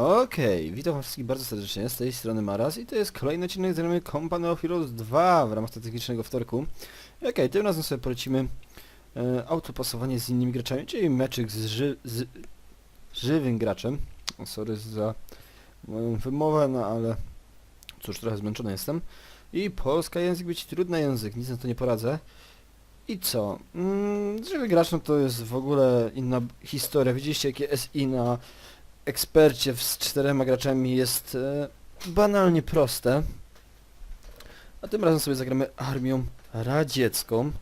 Okej, witam wszystkich bardzo serdecznie, z tej strony Maras i to jest kolejny odcinek z gry Company of Heroes 2 w ramach strategicznego wtorku. Okej, tym razem sobie polecimy e, autopasowanie z innymi graczami, czyli meczyk z, ży z żywym graczem. O, sorry za moją wymowę, no ale cóż, trochę zmęczony jestem. I polska język być trudny język, nic na to nie poradzę. I co? Mm, żywy gracz no to jest w ogóle inna historia. Widzieliście jakie SI na ekspercie z czterema graczami jest e, banalnie proste. A tym razem sobie zagramy armią radziecką.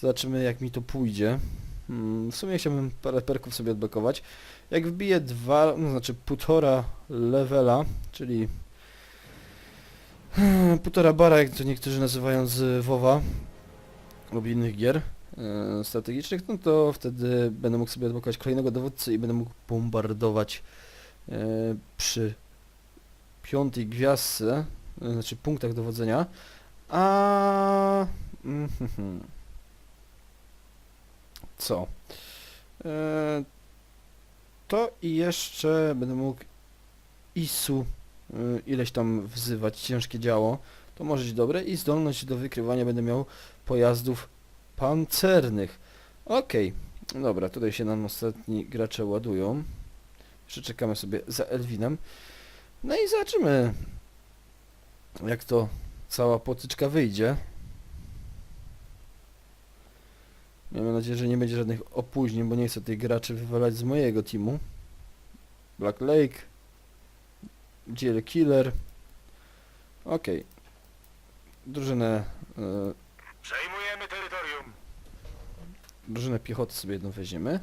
Zobaczymy jak mi to pójdzie. Hmm, w sumie chciałbym parę perków sobie odblokować. Jak wbiję dwa, no znaczy półtora levela, czyli hmm, półtora bara, jak to niektórzy nazywają z WoWa lub innych gier strategicznych, no to wtedy będę mógł sobie odblokować kolejnego dowódcę i będę mógł bombardować e, przy piątej gwiazdce, e, znaczy punktach dowodzenia, a mm, hmm, hmm. co? E, to i jeszcze będę mógł ISU e, ileś tam wzywać, ciężkie działo, to może być dobre i zdolność do wykrywania będę miał pojazdów pancernych. Okej, dobra, tutaj się nam ostatni gracze ładują. Jeszcze czekamy sobie za Elwinem. No i zobaczymy, jak to cała potyczka wyjdzie. Miejmy nadzieję, że nie będzie żadnych opóźnień, bo nie chcę tych graczy wywalać z mojego teamu. Black Lake, Jill Killer. Okej. Drużynę, e, Przejmujemy terytorium. Drużynę piechoty sobie jedną weźmiemy.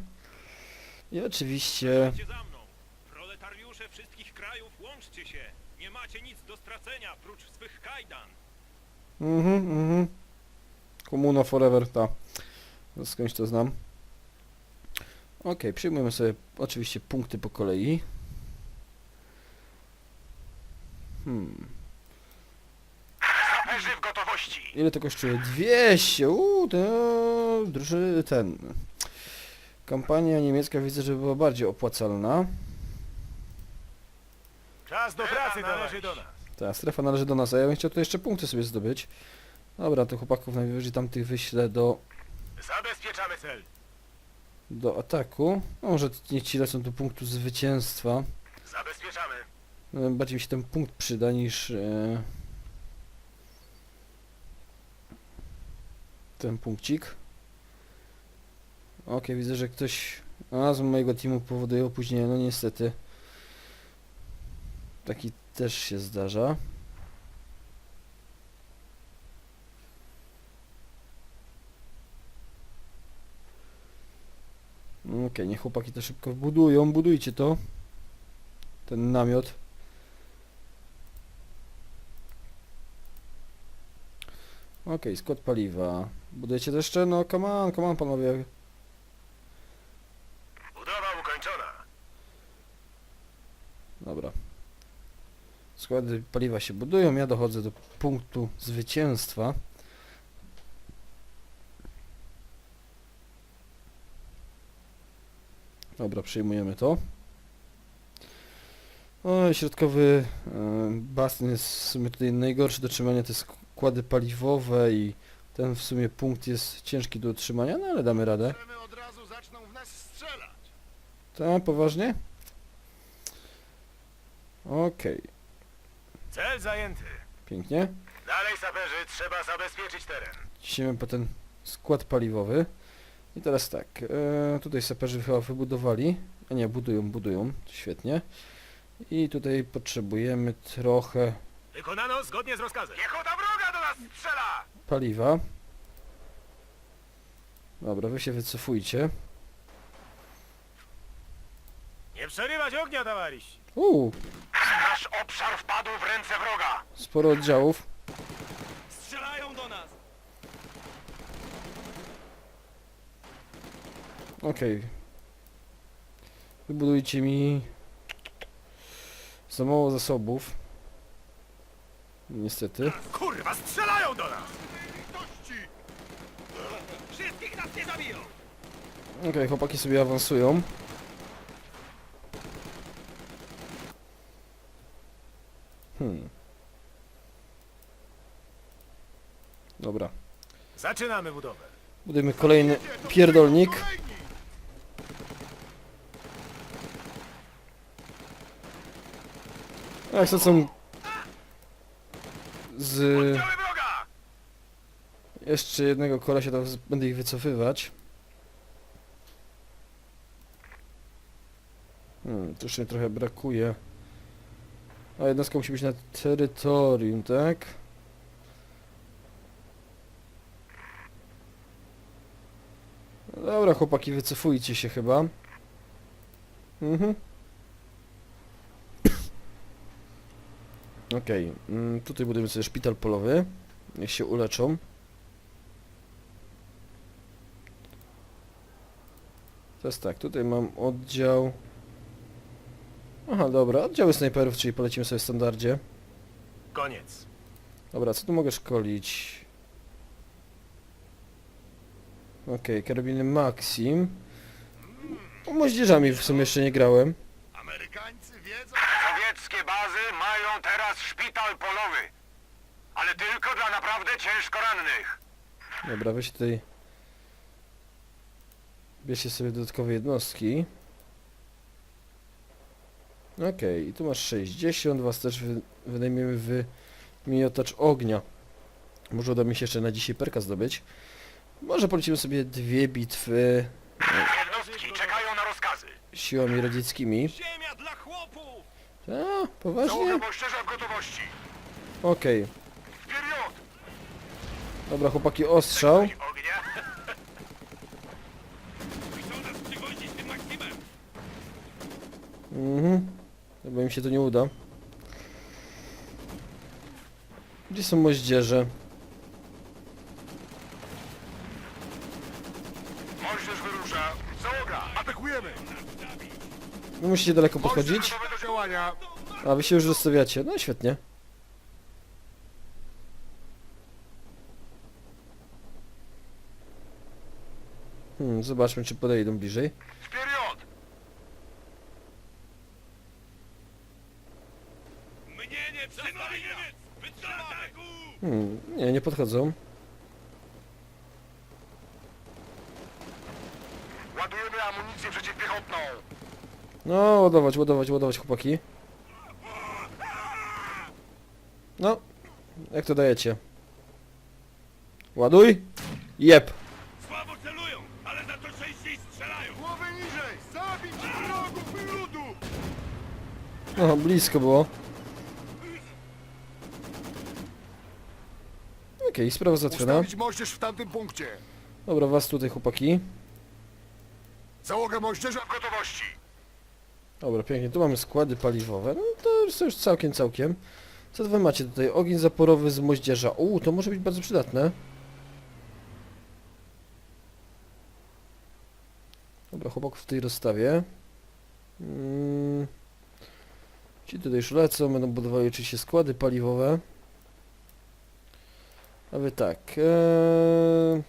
I oczywiście... Za mną! Proletariusze wszystkich krajów, łączcie się! Nie macie nic do stracenia, prócz swych kajdan! Mhm, mhm. Komuna Forever, ta. Skądś to znam. Ok, przyjmujemy sobie oczywiście punkty po kolei. Hmm. Saperzy w gotowości. Ile to kosztuje? 200! Uuu, to druży, ten... Kampania niemiecka widzę, że była bardziej opłacalna. Czas do pracy należy do nas. Ta strefa należy do nas, a ja bym chciał tu jeszcze punkty sobie zdobyć. Dobra, to chłopaków najwyżej tamtych wyślę do Zabezpieczamy cel. do ataku. No, może nie ci lecą do punktu zwycięstwa. Zabezpieczamy. E, Bardziej mi się ten punkt przyda niż e, ten punkcik. Ok, widzę, że ktoś z mojego teamu powoduje opóźnienie. No niestety. Taki też się zdarza. Okej, niech chłopaki to szybko budują. Budujcie to. Ten namiot. Okej, skład paliwa. Budujecie to jeszcze? No come on, come on panowie. Budowa ukończona. Dobra. Składy paliwa się budują, ja dochodzę do punktu zwycięstwa. Dobra, przyjmujemy to. O, środkowy e, bastion jest w sumie tutaj najgorszy do trzymania, te składy paliwowe i ten w sumie punkt jest ciężki do utrzymania, no ale damy radę. Stremy od razu zaczną w nas strzelać. Tak, poważnie? Okej, Cel zajęty. pięknie. Dalej saperzy, trzeba zabezpieczyć teren. Ciśniemy po ten skład paliwowy. I teraz tak, e, tutaj saperzy chyba wybudowali, a nie, budują, budują, świetnie. I tutaj potrzebujemy trochę Wykonano zgodnie z rozkazem. Piechota wroga do nas strzela! paliwa. Dobra, wy się wycofujcie. Nie przerywać ognia, towarzysz. Uuu, Nasz obszar wpadł w ręce wroga. sporo oddziałów. Strzelają do nas! Okej. Wybudujcie mi za mało zasobów. Niestety. Kurwa, strzelają do nas! Wszystkich nas nie zabiją! Okej, chłopaki sobie awansują. Hmm. Dobra. Zaczynamy budowę. Budujemy kolejny pierdolnik. Jak to są... Z... Jeszcze jednego kolesia, to będę ich wycofywać. Hmm, tu jeszcze trochę brakuje. A jednostka musi być na terytorium, tak? No Dobra, chłopaki, wycofujcie się chyba. Mhm. Okej, mm, tutaj budujemy sobie szpital polowy. Niech się uleczą. Teraz tak, tutaj mam oddział... Aha, dobra, oddziały snajperów, czyli polecimy sobie w standardzie. Koniec. Dobra, co tu mogę szkolić? Okej, karabiny Maxim. O, moździerzami w sumie jeszcze nie grałem. Amerykańcy wiedzą... Sowieckie bazy mają teraz szpital polowy. Ale tylko dla naprawdę ciężko rannych. Dobra, weź tutaj... Bierzcie sobie dodatkowe jednostki. Okej, i tu masz 60, was też wy, wynajmiemy w miotacz ognia. Może uda mi się jeszcze na dzisiaj perka zdobyć. Może polecimy sobie dwie bitwy Jednostki czekają na rozkazy. siłami radzieckimi. Ziemia dla chłopów! A, Załoga poważnie? moździerza w gotowości. Okej. Dobra, chłopaki, ostrzał. Ognia. Tym Maksimem! Mhm. Chyba im się to nie uda. Gdzie są moździerze? Moździerz wyrusza. Załoga. Atakujemy. Wy musicie daleko podchodzić. gotowy do działania. A, wy się już rozstawiacie. No świetnie. Hmm, zobaczmy, czy podejdą bliżej. Wpierw! Mnie nie przynajmniej! Wytrzymamy! Hmm, nie, nie podchodzą. Ładujemy amunicję przeciwpiechotną. No, ładować, ładować, ładować, chłopaki. No, jak to dajecie? Ładuj! Jep! Słabo celują, ale za to częściej strzelają! Głowy niżej! Zabić wrogów ludu! No, blisko było. Okej, sprawa załatwiona. moździerz w tamtym punkcie. Dobra, was tutaj chłopaki. Załoga moździerza w gotowości. Dobra, pięknie, tu mamy składy paliwowe. No to jest już całkiem, całkiem. Co wy macie tutaj? Ogień zaporowy z moździerza. Uuu, to może być bardzo przydatne. Dobra, chłopaków tutaj rozstawię. Mm. Ci tutaj już lecą, będą budowali oczywiście składy paliwowe. A wy tak. Ee...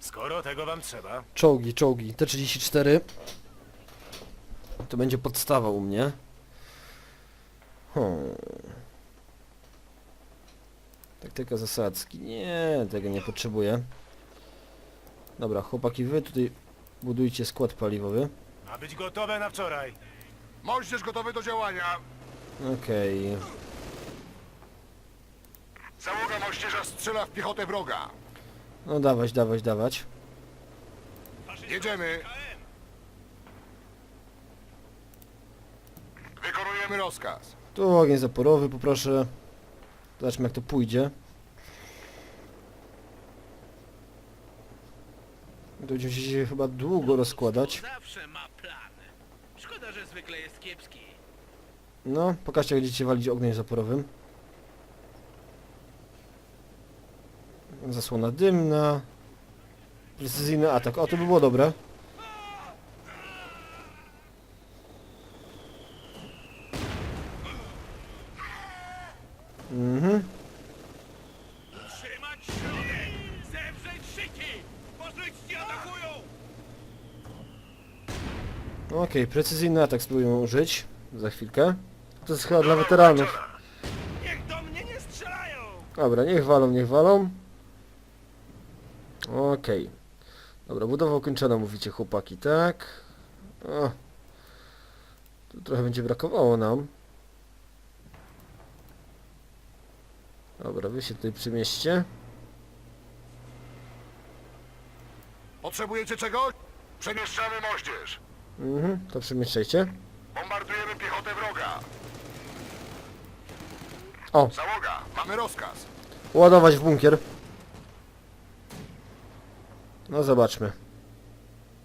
Skoro tego wam trzeba. Czołgi, czołgi. T-34. To będzie podstawa u mnie. Hmm. Taktyka zasadzki. Nie, tego nie potrzebuję. Dobra, chłopaki, wy tutaj budujcie skład paliwowy. Ma być gotowe na wczoraj. Moździerz gotowy do działania. Okej. Załoga moździerza strzela w piechotę wroga. No dawać, dawać, dawać. Jedziemy. Wykonujemy rozkaz. Tu ogień zaporowy poproszę. Zobaczmy jak to pójdzie. To będziemy się chyba długo rozkładać. Zawsze ma plan. Szkoda, że zwykle jest kiepski. No, pokażcie jak będziecie walić ogniem zaporowym. Zasłona dymna. Precyzyjny atak. O, to by było dobre. Mhm. Trzymać środek! Zewrzeć szyki! Pożyćci atakują! Okej, precyzyjny atak spróbujemy użyć. Za chwilkę. To jest chyba dla weteranów. Dobra, niech walą, niech walą. Okej. Dobra, budowa ukończona, mówicie chłopaki, tak? O. Tu trochę będzie brakowało nam. Dobra, wy się tutaj przymieście. Potrzebujecie czegoś? Przemieszczamy moździerz. Mhm, to przemieszczajcie. Bombardujemy piechotę wroga. O, Załoga, mamy rozkaz. ładować w bunkier. No zobaczmy.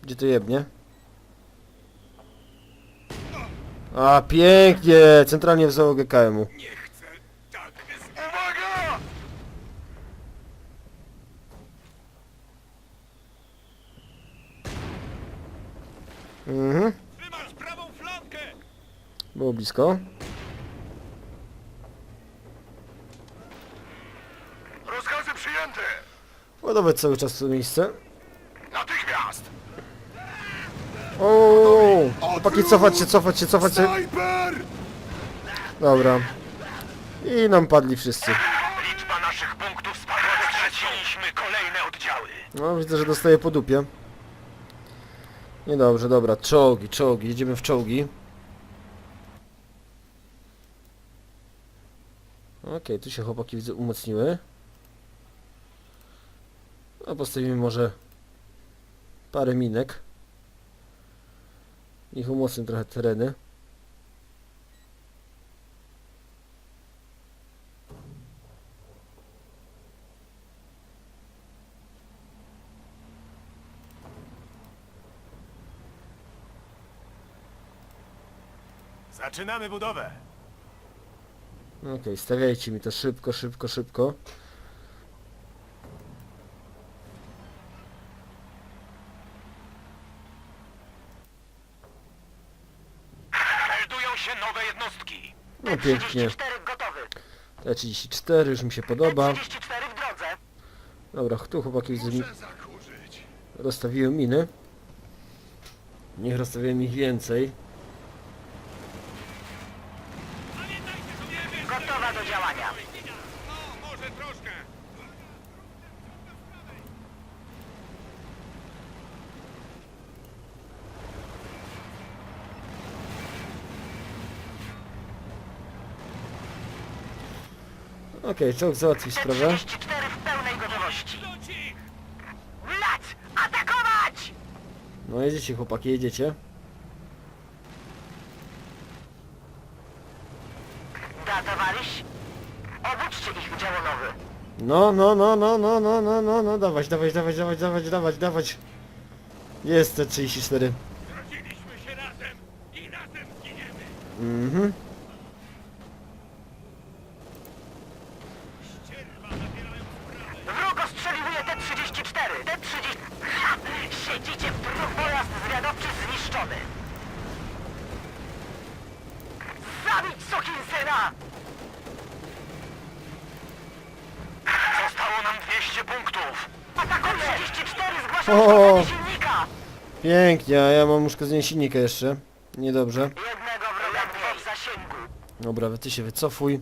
Gdzie to jebnie? A, pięknie! Centralnie w załogę KM-u. Nie chcę tak Uwaga! Mhm, Trzymać prawą flankę! było blisko. Rozkazy przyjęte. Ładować cały czas to miejsce. Natychmiast. O, chłopaki, cofać się, cofać się, cofać się. Dobra. I nam padli wszyscy. Liczba naszych punktów spadła. Straciliśmy kolejne oddziały. No, widzę, że dostaję po dupie. Niedobrze, dobra, czołgi, czołgi, jedziemy w czołgi. Okej, tu się chłopaki widzę umocniły. A postawimy może parę minek. Niech umocnię trochę tereny. Zaczynamy budowę. Okej, stawiajcie mi to szybko, szybko, szybko. Meldują się nowe jednostki. No pięknie. 34 gotowy. T34 już mi się podoba. 34 w drodze. Dobra, tu chłopaki zakurzyć. rozstawiłem miny. Niech rozstawiłem ich więcej. Gotowa do działania. No, może troszkę. Okej, czołg załatwi sprawę. 34 w pełnej gotowości. Atakować! No jedziecie chłopaki, jedziecie. Obudźcie ich. No, no, no, no, no, no, no, no, no, dawać, dawać, dawać, dawać, dawać, dawać, dawać. Jest T34. Zrodziliśmy się razem i razem zginiemy! Mhm. Ścierwa zabierają sprawę! Wróg ostrzeliwuje T-34. T-30... Ha! Siedzicie w trup pojazd zwiadowczy zniszczony. Zabić Sokinsyna! Zostało nam 200 punktów. Atakuje! 34 zgłasza O! uszkodzenie silnika. Pięknie, a ja mam uszkodzenie silnika jeszcze. Niedobrze. Jednego wroga w zasięgu. Dobra, ty się wycofuj.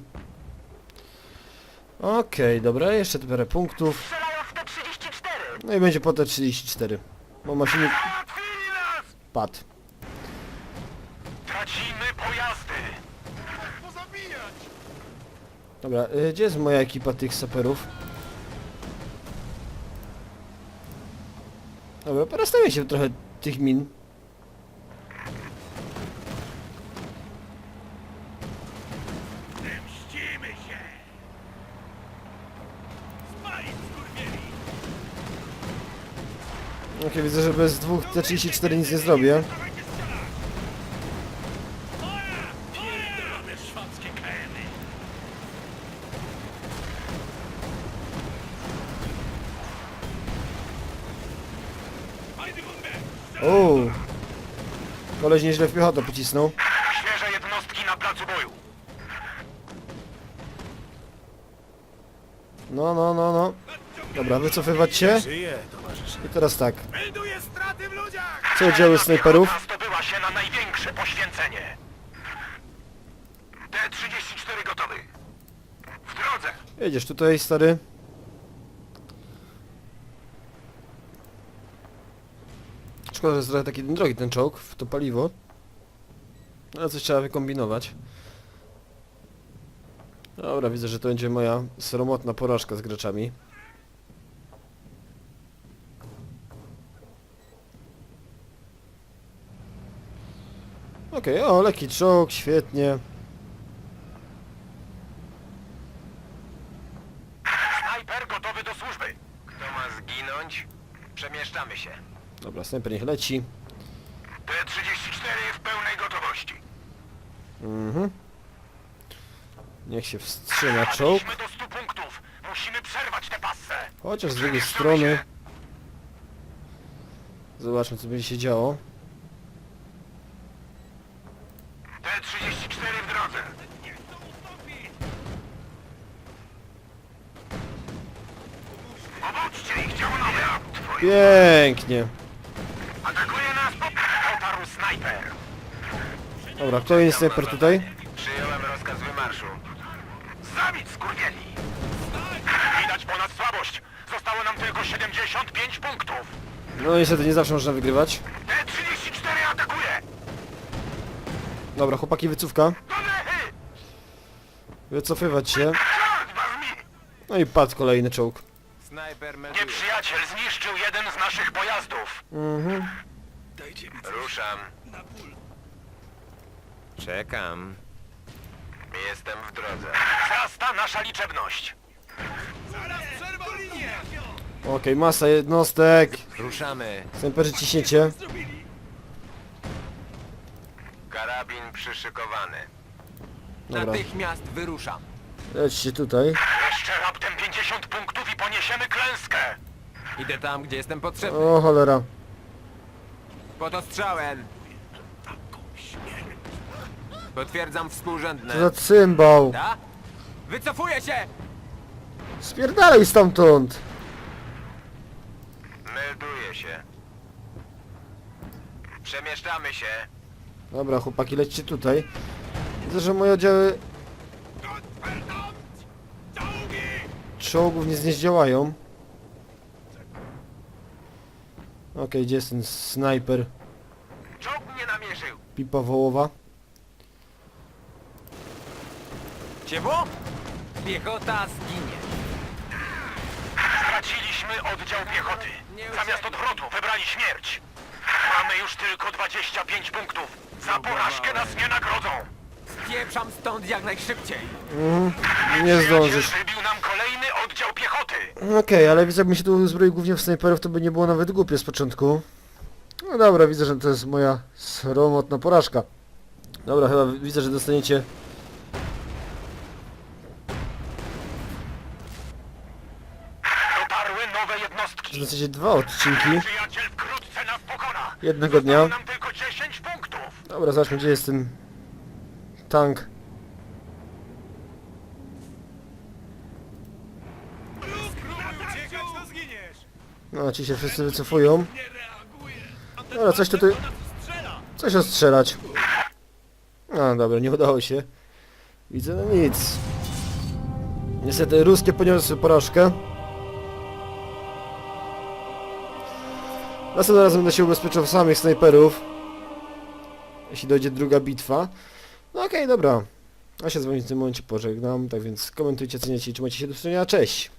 Okej, dobra, jeszcze parę punktów. Strzelają w T-34. No i będzie po T34. Bo ma silnik Załatwili nas! padł. Tracimy pojazdy. Pozabijać! Dobra, y, gdzie jest moja ekipa tych saperów? Dobra, porozstawię się trochę tych min. Zemścimy się! Spalić skurwieli! Okej, widzę, że bez dwóch T34 nic nie zrobię. Dawajcie strzelać! Moja! Moja! One szwabskie KM-y. Hajdy bombę! O, Koleś nieźle w piechotę pocisnął. Świeże jednostki na placu boju. No, no, no, no. Dobra, wycofywać się. Żyje, towarzysze. I teraz tak. Melduję straty w ludziach! Co działy snajperów? Zdobyła się na największe poświęcenie. T-34 gotowy. W drodze. Jedziesz tutaj, stary. Szkoda, że jest trochę taki drogi ten czołg w to paliwo. Ale coś trzeba wykombinować. Dobra, widzę, że to będzie moja sromotna porażka z graczami. Okej, o, lekki czołg, świetnie. Snajper gotowy do służby. Kto ma zginąć? Przemieszczamy się. Dobra, snajper niech leci. T-34 w pełnej gotowości. Mhm. Niech się wstrzyma czołg. Do 100 punktów. Musimy przerwać tę passę. Chociaż z drugiej strony... Zobaczmy co będzie się działo. T-34 w drodze. Ich! Pięknie. Atakuje nas po... Dotarł snajper. Dobra, kolejny snajper tutaj. Przyjąłem rozkaz wymarszu. Zabić skurwieli! Widać ponad słabość. Zostało nam tylko 75 punktów. No niestety nie zawsze można wygrywać. T-34 atakuje! Dobra, chłopaki wycówka. Do! Wycofywać się. Czart was mi! No i padł kolejny czołg. Nieprzyjaciel zniszczył jeden z naszych pojazdów. Mhm. Ruszam. Czekam. Jestem w drodze. Wzrasta nasza liczebność. Okej, masa jednostek. Ruszamy. Snajperzy ciśniecie. Karabin przyszykowany. Dobra, Natychmiast wyruszam. lećcie tutaj. Jeszcze raptem 50 punktów i poniesiemy klęskę. Idę tam, gdzie jestem potrzebny. O cholera. Pod ostrzałem. Potwierdzam współrzędne. Co za cymbał. Wycofuję się! Spierdalaj stamtąd. Melduję się. Przemieszczamy się. Dobra, chłopaki, lećcie tutaj. Widzę, że moje oddziały czołgów nie, nie Okej, gdzie jest ten snajper? Czołg mnie namierzył. Pipa wołowa. Ciepło? Piechota zginie. Straciliśmy oddział piechoty. Zamiast odwrotu wybrali śmierć. Mamy już tylko 25 punktów. Za porażkę nas nie nagrodzą. Spieprzam stąd jak najszybciej. Nie zdążysz. Przyjaciel wybił nam Okej, ale widzę, jakbym się tu uzbroił głównie w snajperów, to by nie było nawet głupie z początku. No dobra, widzę, że to jest moja sromotna porażka. Dobra, chyba widzę, że dostaniecie... Dotarły nowe jednostki. że dostaniecie dwa odcinki Przyjaciel wkrótce nas pokona. jednego dnia. Zostało nam tylko 10 punktów. Dobra, zobaczmy, gdzie jest ten tank. No, ci się wszyscy wycofują. Dobra, coś tutaj... Coś ostrzelać. No dobra, nie udało się. Widzę, no nic. Niestety ruskie poniosły porażkę. Następnym razem będę się ubezpieczał samych snajperów. Jeśli dojdzie druga bitwa. No okej, dobra. A się z wami w tym momencie pożegnam, tak więc komentujcie, cenicie i trzymajcie się do usłyszenia. Cześć!